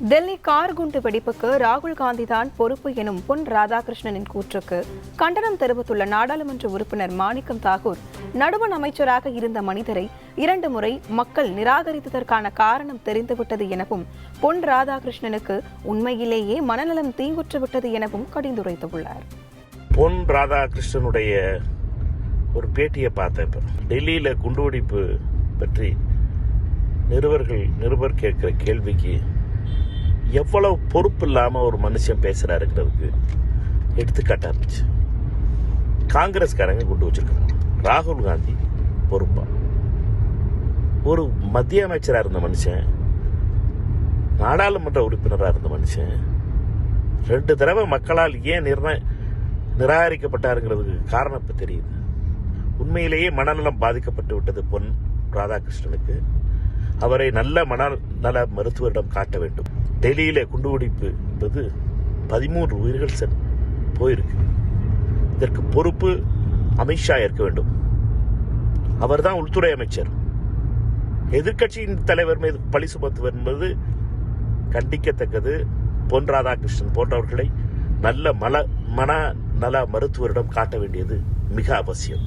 Delhi car குண்டு வெடிப்புக்கு ராகுல் காந்தி தான் பொறுப்பு எனும் பொன் ராதாகிருஷ்ணனின் கூற்றுக்கு. கண்டனம் தெரிவித்துள்ள நாடாளுமன்ற உறுப்பினர் மாணிக்கம் தாகூர் நடுவண் அமைச்சராக இருந்த மனிதரை இரண்டு முறை மக்கள் நிராகரித்ததற்கான காரணம் தெரிந்துவிட்டது எனவும் பொன் ராதாகிருஷ்ணனுக்கு உண்மையிலேயே மனநலம் தீங்குற்றுவிட்டது எனவும் கடிந்துரைத்துள்ளார். பொன் ராதாகிருஷ்ணனுடைய ஒரு பேட்டியை பார்த்தேன் டெல்லியில் குண்டுவெடிப்பு பற்றி நிருபர்கள் நிருபர் கேட்குற கேள்விக்கு எவ்வளவு பொறுப்பு இல்லாமல் ஒரு மனுஷன் பேசுகிறாருங்கிறதுக்கு எடுத்துக்காட்டாக இருந்துச்சு காங்கிரஸ்காரங்க கொண்டு வச்சிருக்காங்க. ராகுல் காந்தி பொறுப்பா. ஒரு மத்திய அமைச்சராக இருந்த மனுஷன் நாடாளுமன்ற உறுப்பினராக இருந்த மனுஷன் ரெண்டு தடவை மக்களால் ஏன் நிர்ணய நிராகரிக்கப்பட்டாருங்கிறதுக்கு காரணம் இப்போ தெரியுது. உண்மையிலேயே மனநலம் பாதிக்கப்பட்டு விட்டது பொன் ராதாகிருஷ்ணனுக்கு. அவரை நல்ல மனநல மருத்துவரிடம் காட்ட வேண்டும். டெல்லியிலே குண்டுவெடிப்பு என்பது பதிமூன்று உயிர்கள் சென் போயிருக்கு. இதற்கு பொறுப்பு அமித்ஷா ஏற்க வேண்டும். அவர்தான் உள்துறை அமைச்சர். எதிர்க்கட்சியின் தலைவர் மீது பழி சுமத்துவர் என்பது கண்டிக்கத்தக்கது. பொன் ராதாகிருஷ்ணன் போன்றவர்களை நல்ல மல மன நல மருத்துவரிடம் காட்ட வேண்டியது மிக அவசியம்.